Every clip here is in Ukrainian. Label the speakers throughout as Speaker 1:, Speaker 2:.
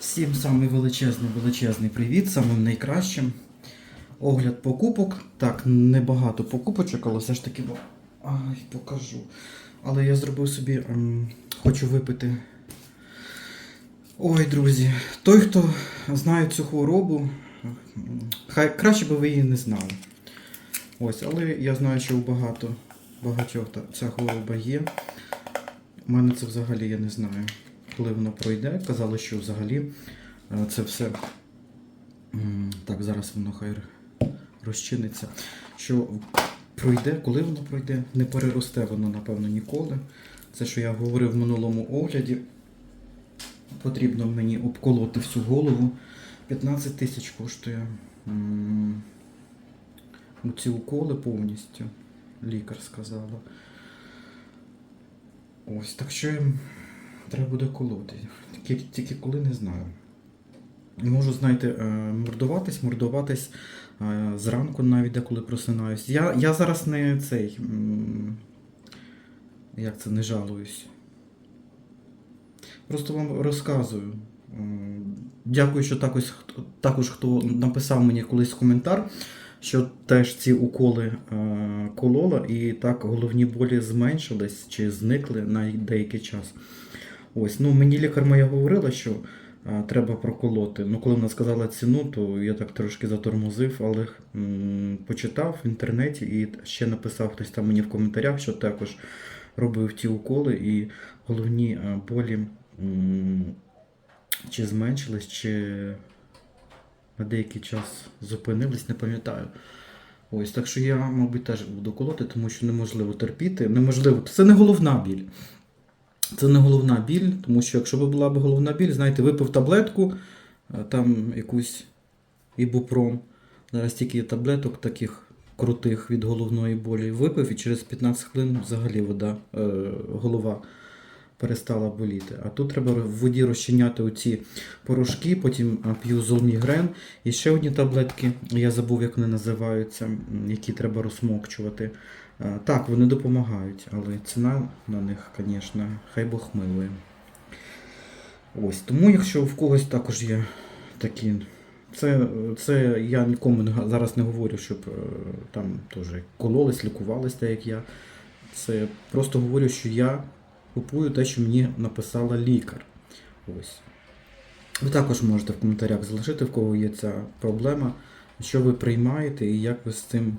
Speaker 1: Всім самий величезний величезний привіт, самим найкращим. Огляд покупок. Так, небагато покупочок, але все ж таки. Ай, покажу. Але я зробив собі. ем, хочу випити. Ой, друзі, той, хто знає цю хворобу, хай краще би ви її не знали. Ось, але я знаю, що у багато багатьох ця хвороба є. У мене це взагалі я не знаю, коли воно пройде. Казали, що взагалі е, це все. Так, зараз воно хай розчиниться. Що пройде, коли воно пройде, не переросте воно, напевно, ніколи. Це, що я говорив в минулому огляді. Потрібно мені обколоти всю голову. 15 тисяч коштує ці уколи повністю. Лікар сказала. Ось, так що треба буде колоти. Тільки, тільки коли не знаю. Можу, знаєте, е, мордуватись, мордуватись е, зранку навіть деколи просинаюсь. Я, я зараз не цей. Як це не жалуюсь. Просто вам розказую. Дякую, що також, також хто написав мені колись коментар, що теж ці уколи е, колола, і так головні болі зменшились чи зникли на деякий час. Ось, ну мені лікар моя говорила, що е, треба проколоти. Ну, коли вона сказала ціну, то я так трошки затормозив, але м, почитав в інтернеті і ще написав хтось там мені в коментарях, що також робив ті уколи, і головні е, болі м, чи зменшились, чи на деякий час зупинились, не пам'ятаю. Ось, так що я, мабуть, теж буду колоти, тому що неможливо терпіти. Неможливо. Це не головна біль. Це не головна біль, тому що якщо б була б головна біль, знаєте, випив таблетку, е, там якусь ібупром. Зараз тільки таблеток таких крутих від головної болі випив, і через 15 хвилин взагалі вода, е, голова перестала боліти. А тут треба в воді розчиняти оці порошки, потім а, п'ю золмігрен. І ще одні таблетки, я забув, як вони називаються, які треба розсмокчувати. А, Так, вони допомагають, але ціна на них, звісно, хай Бог милує. Ось, тому якщо в когось також є такі. Це, це я нікому зараз не говорю, щоб е, там теж кололись, лікувались, як я. Це просто говорю, що я купую те, що мені написала лікар. Ось. Ви також можете в коментарях залишити, в кого є ця проблема, що ви приймаєте і як ви з цим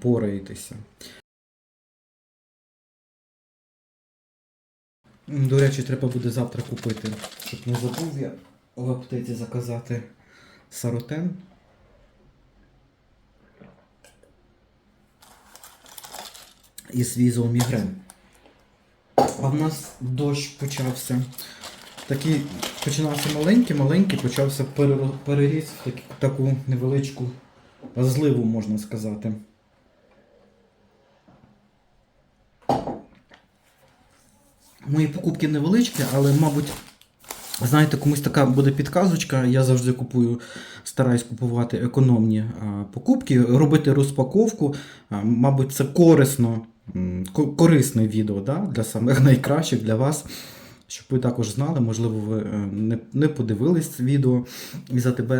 Speaker 1: пораєтеся. До речі, треба буде завтра купити, щоб не забув я в аптеці заказати саротен. І свій зоомігрен. А в нас дощ почався. Такий починався маленький, маленький, почався переріс в таку невеличку зливу, можна сказати. Мої покупки невеличкі, але, мабуть, знаєте, комусь така буде підказочка. Я завжди купую, стараюсь купувати економні а, покупки, робити розпаковку. А, мабуть, це корисно, корисне відео да, для самих найкращих для вас. Щоб ви також знали, можливо, ви е, не, не подивились відео із АТБ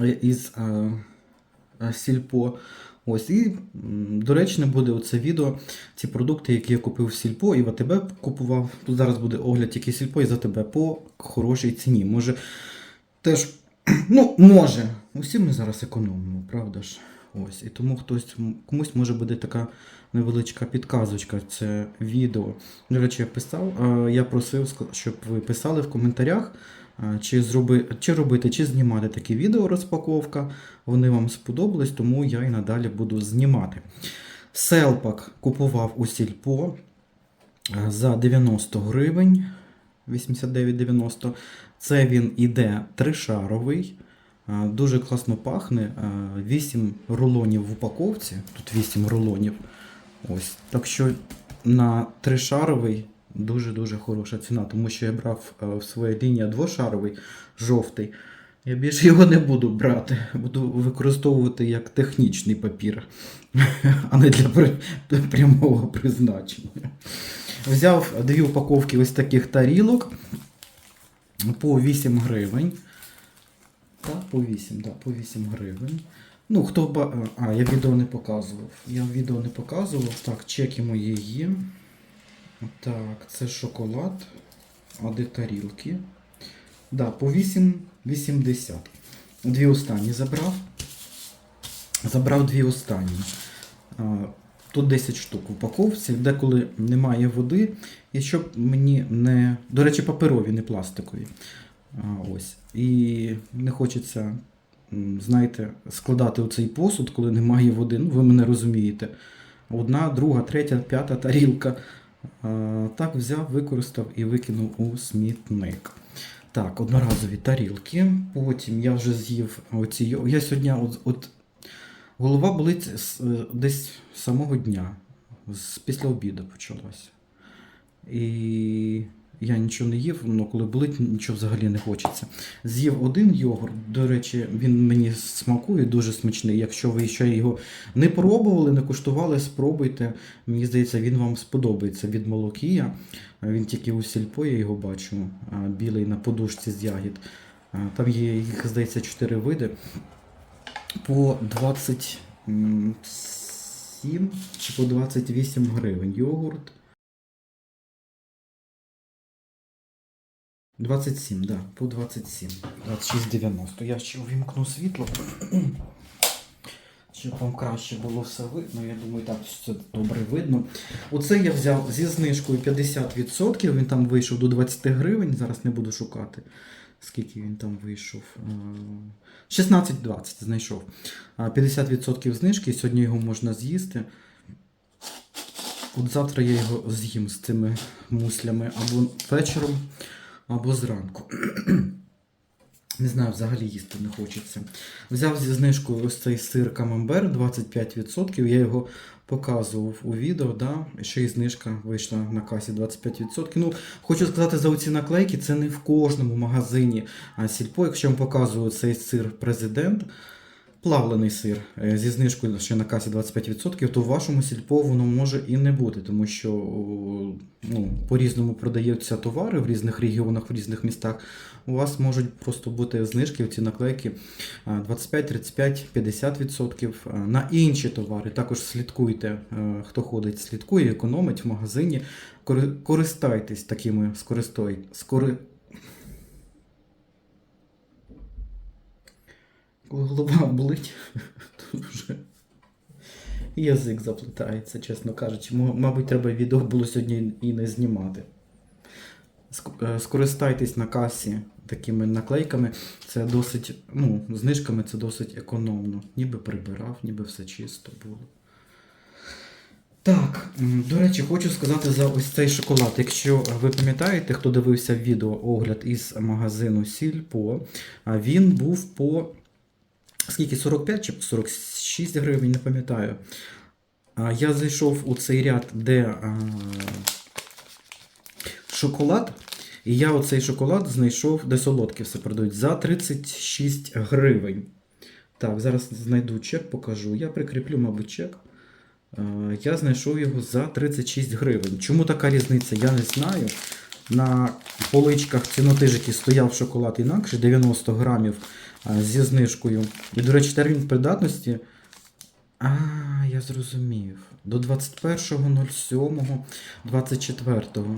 Speaker 1: е, із е, Сільпо. Ось, і м, доречне буде оце відео, ці продукти, які я купив в Сільпо і в АТБ купував. Тут зараз буде огляд тільки Сільпо і з АТБ по хорошій ціні. Може, теж, ну, може, усі ми зараз економимо, правда ж? Ось, і тому хтось комусь може буде така невеличка підказочка, це відео. До речі, я писав, я просив, щоб ви писали в коментарях, чи, зроби, чи робити, чи знімати такі відео розпаковка. Вони вам сподобались, тому я і надалі буду знімати. Селпак купував у Сільпо е, за 90 гривень. 89,90. Це він іде тришаровий. е, Дуже класно пахне. 8 рулонів в упаковці. Тут 8 рулонів. Ось. Так що на тришаровий дуже-дуже хороша ціна, тому що я брав е, в своїй лінії двошаровий жовтий. Я більше його не буду брати. Буду використовувати як технічний папір, а не для прямого призначення. Взяв дві упаковки ось таких тарілок. по 8 гривень. Так, по 8, да, по 8 гривень. Ну, хто ба... А, я відео не показував. Я відео не показував. Так, чеки мої є. Так, це шоколад. А де тарілки? Да, по 8,80. Дві останні забрав. Забрав дві останні. Тут 10 штук в упаковці, деколи немає води. І щоб мені не. До речі, паперові, не пластикові. Ось. І не хочеться, знаєте, складати у цей посуд, коли немає води. Ну, ви мене розумієте. Одна, друга, третя, п'ята тарілка. А, Так взяв, використав і викинув у смітник. Так, одноразові тарілки. Потім я вже з'їв оці. Я сьогодні от, от голова болить е, десь з самого дня. Після обіду почалося. І я нічого не їв, але коли болить, нічого взагалі не хочеться. З'їв один йогурт. До речі, він мені смакує дуже смачний. Якщо ви ще його не пробували, не куштували, спробуйте. Мені здається, він вам сподобається від молокія. Він тільки у сільпо, я його бачу, білий на подушці з ягід. Там є їх, здається, 4 види. По 27 чи по 28 гривень йогурт. 27, да, по 27. 26,90. Я ще увімкну світло. Щоб вам краще було все видно. Я думаю, так все добре видно. Оце я взяв зі знижкою 50%. Він там вийшов до 20 гривень. Зараз не буду шукати. Скільки він там вийшов? Е, 16,20 знайшов. 50% знижки, сьогодні його можна з'їсти. От завтра я його з'їм з цими муслями або вечором, або зранку. Не знаю, взагалі їсти не хочеться. Взяв зі знижкою ось цей сир камамбер 25%. Я його показував у відео, да? ще й знижка вийшла на касі 25%. Ну, хочу сказати, за оці наклейки це не в кожному магазині а сільпо. Якщо вам показую цей сир президент, плавлений сир е, зі знижкою ще на касі 25%, то в вашому сільпо воно може і не бути, тому що ну, по-різному продаються товари в різних регіонах, в різних містах. У вас можуть просто бути знижки, ці наклейки 25, 35, 50%. На інші товари також слідкуйте, е, хто ходить, слідкує, економить в магазині. Користайтесь такими скористой, скори... Коли голова болить, то вже язик заплетається, чесно кажучи. Мабуть, треба відео було сьогодні і не знімати. Е, Скористайтесь на касі такими наклейками. Це досить, ну, знижками це досить економно. Ніби прибирав, ніби все чисто було. Так, до речі, хочу сказати за ось цей шоколад. Якщо ви пам'ятаєте, хто дивився відео огляд із магазину Сільпо, він був по скільки 45 чи 46 гривень, не пам'ятаю. Я зайшов у цей ряд, де а, шоколад. І я оцей шоколад знайшов, де солодкі все продають, за 36 гривень. Так, зараз знайду чек, покажу. Я прикріплю, мабуть, чек. Я знайшов його за 36 гривень. Чому така різниця? Я не знаю. На поличках цінотижики стояв шоколад інакше, 90 грамів зі знижкою. І, до речі, термін придатності. А, я зрозумів. До 21.07.24.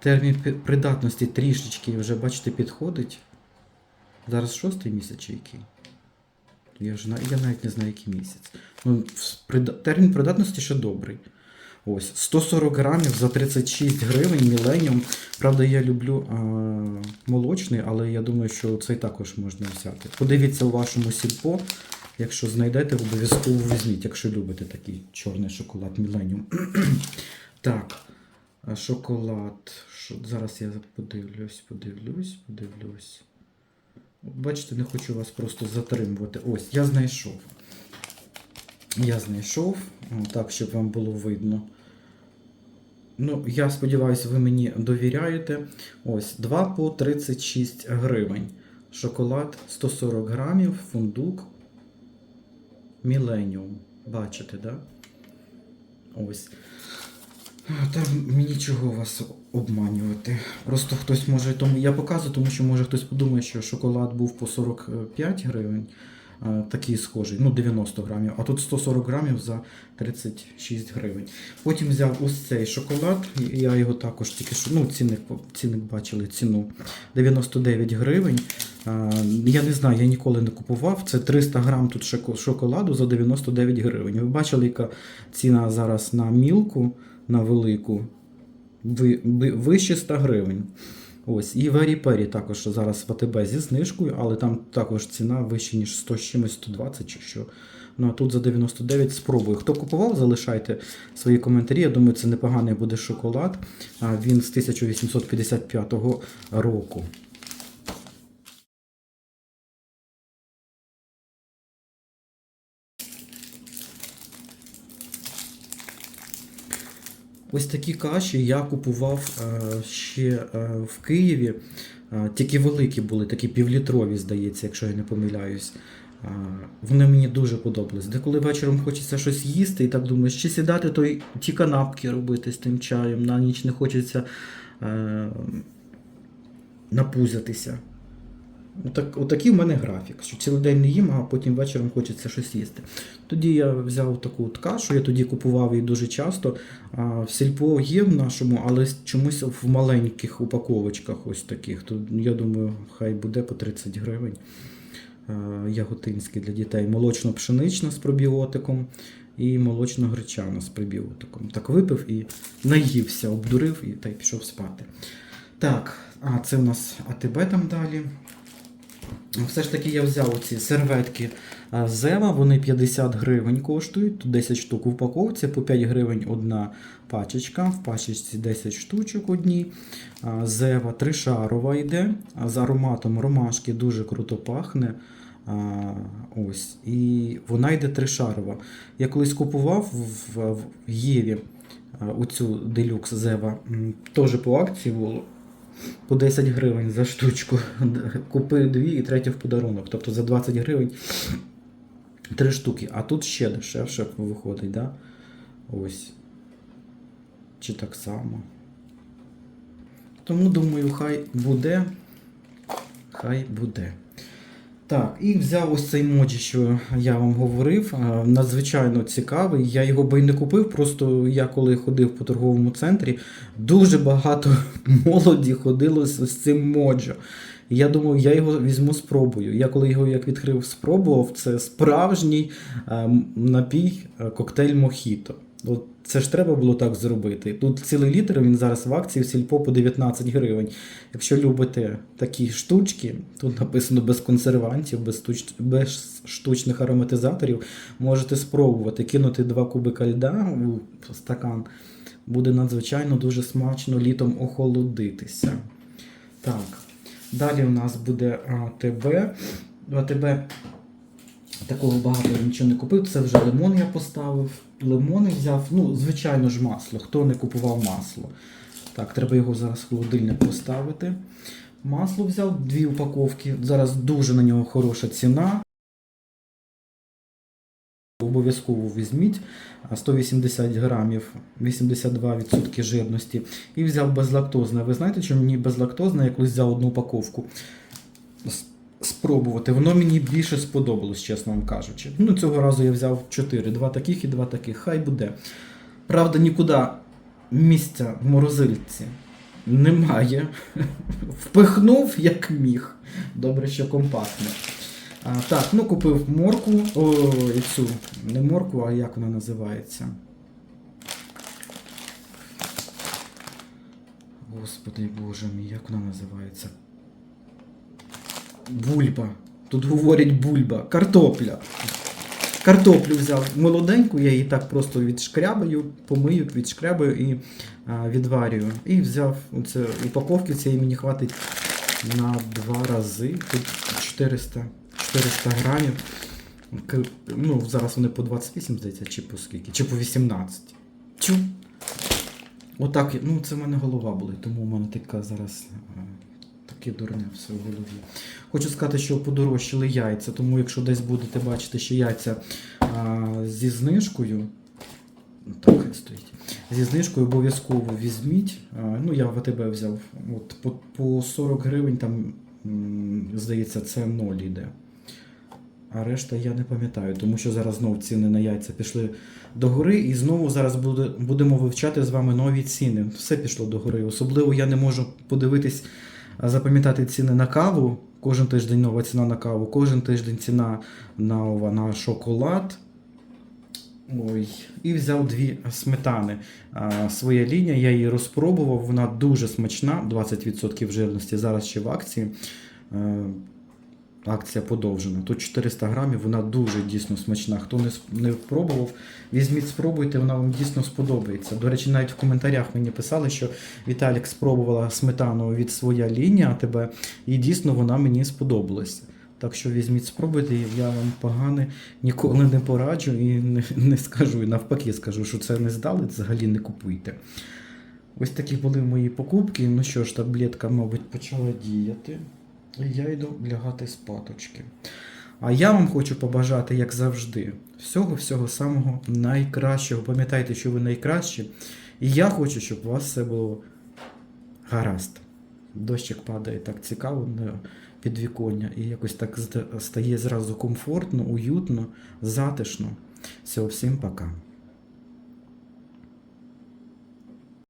Speaker 1: Термін придатності трішечки вже, бачите, підходить. Зараз шостий місяць чи який? Я, на- я навіть не знаю, який місяць. Ну, термін придатності ще добрий. Ось, 140 грамів за 36 гривень Міленіум. Правда, я люблю а, молочний, але я думаю, що цей також можна взяти. Подивіться у вашому сільпо. Якщо знайдете, обов'язково візьміть, якщо любите такий чорний шоколад Міленіум. так, шоколад. Зараз я подивлюсь, подивлюсь, подивлюсь. Бачите, не хочу вас просто затримувати. Ось, я знайшов. Я знайшов, так, щоб вам було видно. Ну, я сподіваюся, ви мені довіряєте. Ось, 2 по 36 гривень. Шоколад 140 грамів, фундук. Міленіум. Бачите, да? Ось. Та мені чого вас обманювати. Просто хтось може тому. Я показую, тому що може хтось подумає, що шоколад був по 45 гривень, такий схожий, ну 90 грамів, а тут 140 грамів за 36 гривень. Потім взяв ось цей шоколад, я його також тільки що, ну, цінник, цінник бачили ціну 99 гривень. Е, Я не знаю, я ніколи не купував. Це 300 грам тут шоколаду за 99 гривень. Ви бачили, яка ціна зараз на мілку, на велику, ви- ви- вище 100 гривень. Ось, і Вері Пері також зараз в АТБ зі знижкою, але там також ціна вища, ніж 100 з чимось 120 чи що. Ну а тут за 99 спробую. Хто купував, залишайте свої коментарі. Я думаю, це непоганий буде шоколад. Він з 1855 року. Ось такі каші я купував е, ще е, в Києві. Е, Тільки великі були, такі півлітрові, здається, якщо я не помиляюсь. Вони мені дуже подобались. Деколи вечором хочеться щось їсти, і так думаєш, чи сідати то ті канапки робити з тим чаєм, на ніч не хочеться напузятися. Отак, отакий в мене графік, що цілий день не їм, а потім вечором хочеться щось їсти. Тоді я взяв таку от кашу, я тоді купував її дуже часто. А, в сільпо є в нашому, але чомусь в маленьких упаковочках ось таких. То я думаю, хай буде по 30 гривень. А, Яготинський для дітей. Молочно-пшенична з пробіотиком і молочно-гречана з пробіотиком. Так випив і наївся, обдурив і та й пішов спати. Так, а це у нас АТБ там далі. Все ж таки я взяв ці серветки Зева, вони 50 гривень коштують, тут 10 штук в упаковці, по 5 гривень одна пачечка, в пачечці 10 штучок одні. Зева тришарова йде, з ароматом ромашки дуже круто пахне. Ось. І вона йде тришарова. Я колись купував в Єві оцю делюкс Зева, теж по акції було по 10 гривень за штучку. Купи дві і третя в подарунок. Тобто за 20 гривень три штуки. А тут ще дешевше виходить, да? Ось. Чи так само. Тому думаю, хай буде. Хай буде. Так, і взяв ось цей моджі, що я вам говорив. Надзвичайно цікавий. Я його би й не купив, просто я коли ходив по торговому центрі, дуже багато молоді ходило з, цим моджо. Я думав, я його візьму спробую. Я коли його як відкрив, спробував, це справжній е, напій е, коктейль Мохіто. От це ж треба було так зробити. Тут цілий літр, він зараз в акції в сільпо по 19 гривень. Якщо любите такі штучки, тут написано без консервантів, без, без штучних ароматизаторів, можете спробувати кинути два кубика льда у стакан. Буде надзвичайно дуже смачно літом охолодитися. Так, далі у нас буде АТБ. АТБ такого багато я нічого не купив. Це вже лимон я поставив. Лимони взяв. Ну, звичайно ж, масло. Хто не купував масло? Так, треба його зараз в холодильник поставити. Масло взяв дві упаковки. Зараз дуже на нього хороша ціна. Обов'язково візьміть 180 грамів, 82% жирності. І взяв безлактозне. Ви знаєте, що мені безлактозне, я колись взяв одну упаковку спробувати. Воно мені більше сподобалось, чесно вам кажучи. Ну, цього разу я взяв 4, два таких і два таких. Хай буде. Правда, нікуди місця в морозильці немає. Впихнув як міг. Добре, що компактно. А, так, ну купив моркву, о, цю, не моркву, а як вона називається. Господи Боже мій, як вона називається? Бульба. Тут говорять бульба. Картопля. Картоплю взяв молоденьку, я її так просто відшкрябаю, помию, відшкрябаю і а, відварюю. І взяв оце упаковки цієї мені хватить на два рази. Тут 400, 400 грамів. Ну, зараз вони по 28, здається, чи по скільки, чи по 18. Чу. Отак, ну це в мене голова болить, тому у мене така зараз таке дурне все в голові. Хочу сказати, що подорожчали яйця, тому якщо десь будете бачити, що яйця а, зі знижкою. ну, Так, стоїть. зі знижкою обов'язково візьміть. А, Ну, я в АТБ взяв. От по, по 40 гривень там, здається, це 0 іде. А решта я не пам'ятаю, тому що зараз знов ціни на яйця пішли догори, і знову зараз буде, будемо вивчати з вами нові ціни. Все пішло догори. Особливо я не можу подивитись, запам'ятати ціни на каву. Кожен тиждень нова ціна на каву, кожен тиждень ціна нова на шоколад. Ой, і взяв дві сметани. А, своя лінія, я її розпробував, вона дуже смачна, 20% жирності, зараз ще в акції. Акція подовжена. Тут 400 грамів, вона дуже дійсно смачна. Хто не, не пробував, візьміть, спробуйте, вона вам дійсно сподобається. До речі, навіть в коментарях мені писали, що Віталік спробувала сметану від своя лінія тебе, і дійсно вона мені сподобалася. Так що візьміть, спробуйте, я вам погане ніколи не пораджу і не, не скажу. І навпаки, скажу, що це не здали, взагалі не купуйте. Ось такі були мої покупки. Ну що ж, таблетка, мабуть, почала діяти. Я йду лягати спаточки. А я вам хочу побажати, як завжди, всього-всього самого найкращого. Пам'ятайте, що ви найкращі. І я хочу, щоб у вас все було гаразд. Дощик падає так цікаво на підвіконня, і якось так стає зразу комфортно, уютно, затишно. Все, всім пока.